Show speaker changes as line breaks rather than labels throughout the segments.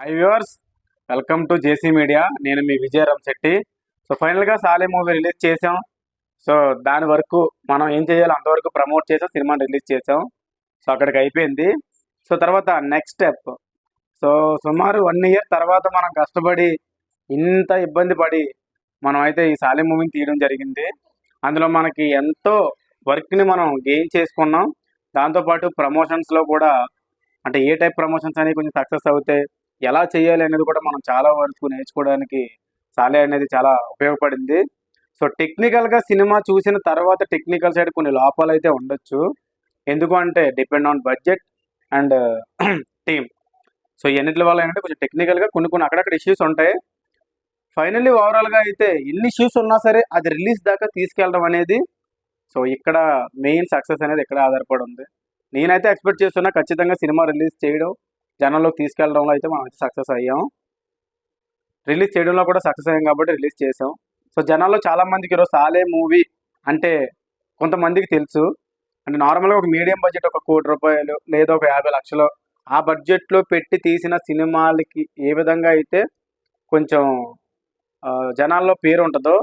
Hi viewers welcome to JC media నేను మీ Vijayaram Shetty so ఫైనల్గా సాలే మూవీ రిలీజ్ చేసాం సో దాని వరకు మనం ఏం చేయాలో అంతవరకు ప్రమోట్ చేసాం సినిమాని రిలీజ్ చేసాం సో అక్కడికి అయిపోయింది. సో తర్వాత నెక్స్ట్ స్టెప్ సో సుమారు వన్ ఇయర్ తర్వాత మనం కష్టపడి ఇంత ఇబ్బంది పడి మనం అయితే ఈ సాలే మూవీని తీయడం జరిగింది. అందులో మనకి ఎంతో వర్క్ని మనం గెయిన్ చేసుకున్నాం. దాంతోపాటు ప్రమోషన్స్లో కూడా అంటే ఏ టైప్ ప్రమోషన్స్ అనేవి కొంచెం సక్సెస్ అవుతాయి. ఎలా చేయాలి అనేది కూడా మనం చాలా వరకు నేర్చుకోవడానికి సాలే అనేది చాలా ఉపయోగపడింది. సో టెక్నికల్గా సినిమా చూసిన తర్వాత టెక్నికల్ సైడ్ కొన్ని లోపాలు అయితే ఉండొచ్చు. ఎందుకు అంటే depend on budget and team. So ఎన్నిటి వల్ల ఏంటంటే కొంచెం టెక్నికల్గా కొన్ని కొన్ని అక్కడక్కడ ఇష్యూస్ ఉంటాయి. ఫైనల్లీ ఓవరాల్గా అయితే ఎన్ని ఇష్యూస్ ఉన్నా సరే అది రిలీజ్ దాకా తీసుకెళ్ళడం అనేది సో ఇక్కడ మెయిన్ సక్సెస్ అనేది ఇక్కడ ఆధారపడి ఉంది. నేనైతే ఎక్స్పెక్ట్ చేస్తున్నా ఖచ్చితంగా సినిమా రిలీజ్ చేయడం జనంలోకి తీసుకెళ్ళడంలో అయితే మనం అయితే సక్సెస్ అయ్యాం. రిలీజ్ చేయడంలో కూడా సక్సెస్ అయ్యాం కాబట్టి రిలీజ్ చేసాం సో జనాల్లో చాలా మందికి ఈరోజు సాలే మూవీ అంటే కొంతమందికి తెలుసు. అంటే నార్మల్గా ఒక మీడియం బడ్జెట్ ఒక కోటి రూపాయలు లేదా ఒక యాభై లక్షలు ఆ బడ్జెట్లో పెట్టి తీసిన సినిమాలకి ఏ విధంగా అయితే కొంచెం జనాల్లో పేరు ఉంటుందో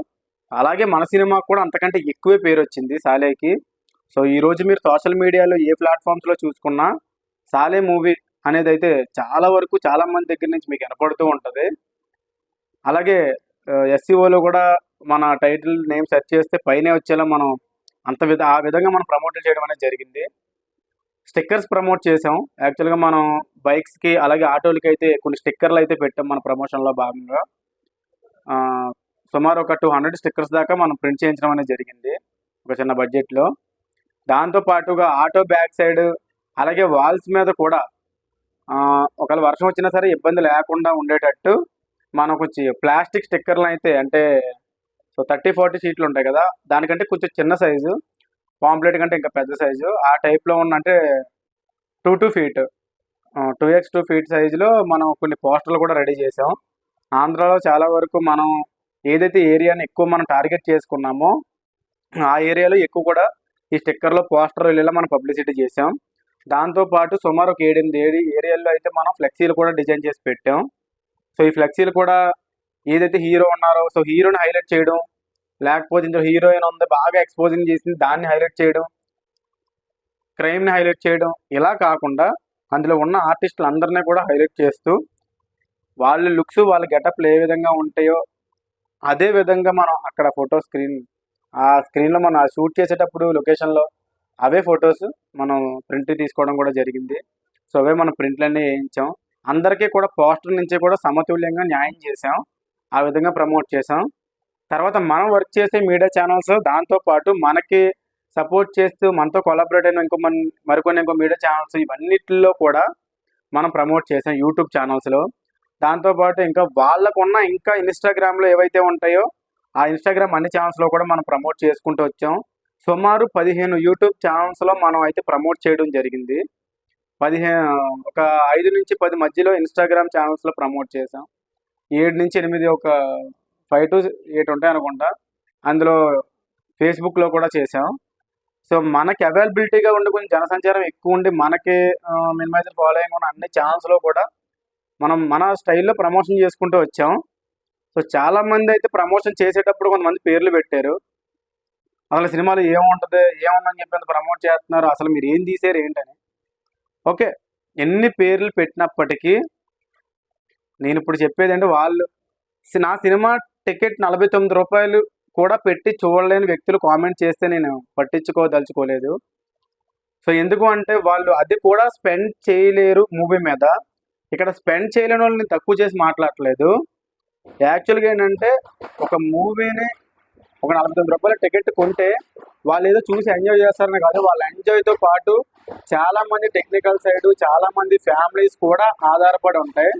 అలాగే మన సినిమాకు కూడా అంతకంటే ఎక్కువే పేరు వచ్చింది సాలేకి. సో ఈరోజు మీరు సోషల్ మీడియాలో ఏ ప్లాట్ఫామ్స్లో చూసుకున్నా సాలే మూవీ అనేది అయితే చాలా వరకు చాలా మంది దగ్గర నుంచి మీకు వినపడుతూ ఉంటుంది. అలాగే ఎస్సీఓలో కూడా మన టైటిల్ నేమ్ సెర్చ్ చేస్తే పైనే వచ్చేలా మనం అంత విధ ఆ విధంగా మనం ప్రమోట్ చేయడం అనేది జరిగింది. స్టిక్కర్స్ ప్రమోట్ చేసాం యాక్చువల్గా మనం బైక్స్కి అలాగే ఆటోలకి అయితే కొన్ని స్టిక్కర్లు అయితే పెట్టాం మన ప్రమోషన్లో భాగంగా. సుమారు ఒక టూ హండ్రెడ్ స్టిక్కర్స్ దాకా మనం ప్రింట్ చేయించడం అనేది జరిగింది ఒక చిన్న బడ్జెట్లో. దాంతో పాటుగా ఆటో బ్యాక్ సైడ్ అలాగే వాల్స్ మీద కూడా ఒకవేళ వర్షం వచ్చినా సరే ఇబ్బంది లేకుండా ఉండేటట్టు మనకు కొంచెం ప్లాస్టిక్ స్టిక్కర్లు అయితే అంటే సో థర్టీ ఫార్టీ సీట్లు ఉంటాయి కదా దానికంటే కొంచెం చిన్న సైజు పాంప్లెట్ కంటే ఇంకా పెద్ద సైజు. ఆ టైప్లో ఉన్న అంటే two two feet two X two feet సైజులో మనం కొన్ని పోస్టర్లు కూడా రెడీ చేసాం. ఆంధ్రాలో చాలా వరకు మనం ఏదైతే ఏరియాని ఎక్కువ మనం టార్గెట్ చేసుకున్నామో ఆ ఏరియాలో ఎక్కువ కూడా ఈ స్టిక్కర్లో పోస్టర్ ఇలా మనం పబ్లిసిటీ చేసాం. దాంతోపాటు సుమారు ఒక ఏడెనిమిది ఏడు ఏరియాల్లో అయితే మనం ఫ్లెక్సీలు కూడా డిజైన్ చేసి పెట్టాం. సో ఈ ఫ్లెక్సీలు కూడా ఏదైతే హీరో ఉన్నారో సో హీరోని హైలైట్ చేయడం లేకపోతే ఇందులో హీరోయిన్ ఉంది బాగా ఎక్స్పోజింగ్ చేసింది దాన్ని హైలైట్ చేయడం క్రైమ్ని హైలైట్ చేయడం ఇలా కాకుండా అందులో ఉన్న ఆర్టిస్టులు అందరినీ కూడా హైలైట్ చేస్తూ వాళ్ళ లుక్స్ వాళ్ళ గెటప్లు ఏ విధంగా ఉంటాయో అదే విధంగా మనం అక్కడ ఫోటో స్క్రీన్ ఆ స్క్రీన్లో మనం షూట్ చేసేటప్పుడు లొకేషన్లో అవే ఫొటోస్ మనం ప్రింట్ తీసుకోవడం కూడా జరిగింది. సో అవే మనం ప్రింట్లన్నీ వేయించాం. అందరికీ కూడా పోస్టర్ నుంచి కూడా సమతుల్యంగా న్యాయం చేసాం ఆ విధంగా ప్రమోట్ చేసాం తర్వాత మనం వర్క్ చేసే మీడియా ఛానల్స్ దాంతోపాటు మనకి సపోర్ట్ చేస్తూ మనతో కొలాబరేట్ అయిన ఇంకో మన మరికొన్ని ఇంకో మీడియా ఛానల్స్ ఇవన్నిటిలో కూడా మనం ప్రమోట్ చేసాం యూట్యూబ్ ఛానల్స్లో. దాంతోపాటు ఇంకా వాళ్ళకున్న ఇంకా ఇన్స్టాగ్రామ్లో ఏవైతే ఉంటాయో ఆ ఇన్స్టాగ్రామ్ అన్ని ఛానల్స్లో కూడా మనం ప్రమోట్ చేసుకుంటూ వచ్చాం. సుమారు పదిహేను యూట్యూబ్ ఛానల్స్లో మనం అయితే ప్రమోట్ చేయడం జరిగింది. పదిహేను ఒక ఐదు నుంచి పది మధ్యలో ఇన్స్టాగ్రామ్ ఛానల్స్లో ప్రమోట్ చేసాం ఏడు నుంచి ఎనిమిది ఒక ఫైవ్ టు ఎయిట్ ఉంటాయి అనుకుంటా. అందులో ఫేస్బుక్లో కూడా చేసాం సో మనకి అవైలబిలిటీగా ఉండి కొంచెం జనసంచారం ఎక్కువ ఉండి మనకి మినిమైజర్ ఫాలోయింగ్ ఉన్న అన్ని ఛానల్స్లో కూడా మనం మన స్టైల్లో ప్రమోషన్ చేసుకుంటూ వచ్చాం. సో చాలా మంది అయితే ప్రమోషన్ చేసేటప్పుడు కొంతమంది పేర్లు పెట్టారు. అసలు సినిమాలో ఏముంటుంది ఏముందని చెప్పి ప్రమోట్ చేస్తున్నారు అసలు మీరు ఏం తీసారు ఏంటని. ఓకే ఎన్ని పేర్లు పెట్టినప్పటికీ నేను ఇప్పుడు చెప్పేది అంటే వాళ్ళు నా సినిమా టికెట్ నలభై తొమ్మిది రూపాయలు కూడా పెట్టి చూడలేని వ్యక్తులు కామెంట్ చేస్తే నేను పట్టించుకోదలుచుకోలేదు. సో ఎందుకు అంటే వాళ్ళు అది కూడా స్పెండ్ చేయలేరు మూవీ మీద. ఇక్కడ స్పెండ్ చేయలేని వాళ్ళని తక్కువ చేసి మాట్లాడట్లేదు. యాక్చువల్గా ఏంటంటే ఒక మూవీని ఒక నలభై తొమ్మిది రూపాయల టికెట్ కొంటే వాళ్ళు ఏదో చూసి ఎంజాయ్ చేస్తారని కాదు వాళ్ళ ఎంజాయ్తో పాటు చాలా మంది టెక్నికల్ సైడ్ చాలా మంది ఫ్యామిలీస్ కూడా ఆధారపడి ఉంటాయి.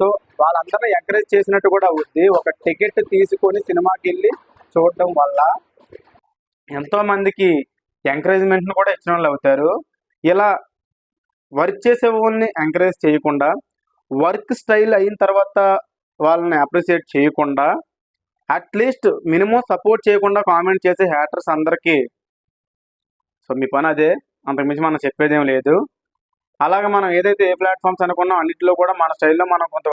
సో వాళ్ళందరినీ ఎంకరేజ్ చేసినట్టు కూడా అవుద్ది ఒక టికెట్ తీసుకొని సినిమాకి వెళ్ళి చూడడం వల్ల ఎంతో మందికి ఎంకరేజ్మెంట్ను కూడా ఇచ్చిన వాళ్ళు అవుతారు. ఇలా వర్క్ చేసే వాళ్ళని ఎంకరేజ్ చేయకుండా వర్క్ స్టైల్ అయిన తర్వాత వాళ్ళని అప్రిషియేట్ చేయకుండా అట్లీస్ట్ మినిమం సపోర్ట్ చేయకుండా కామెంట్ చేసే హ్యాటర్స్ అందరికీ. సో మీ పని అదే. అంతకుమించి మనం చెప్పేదేం లేదు. అలాగే మనం ఏదైతే ఏ ప్లాట్ఫామ్స్ అనుకున్నాం అన్నింటిలో కూడా మన స్టైల్లో మనం కొంత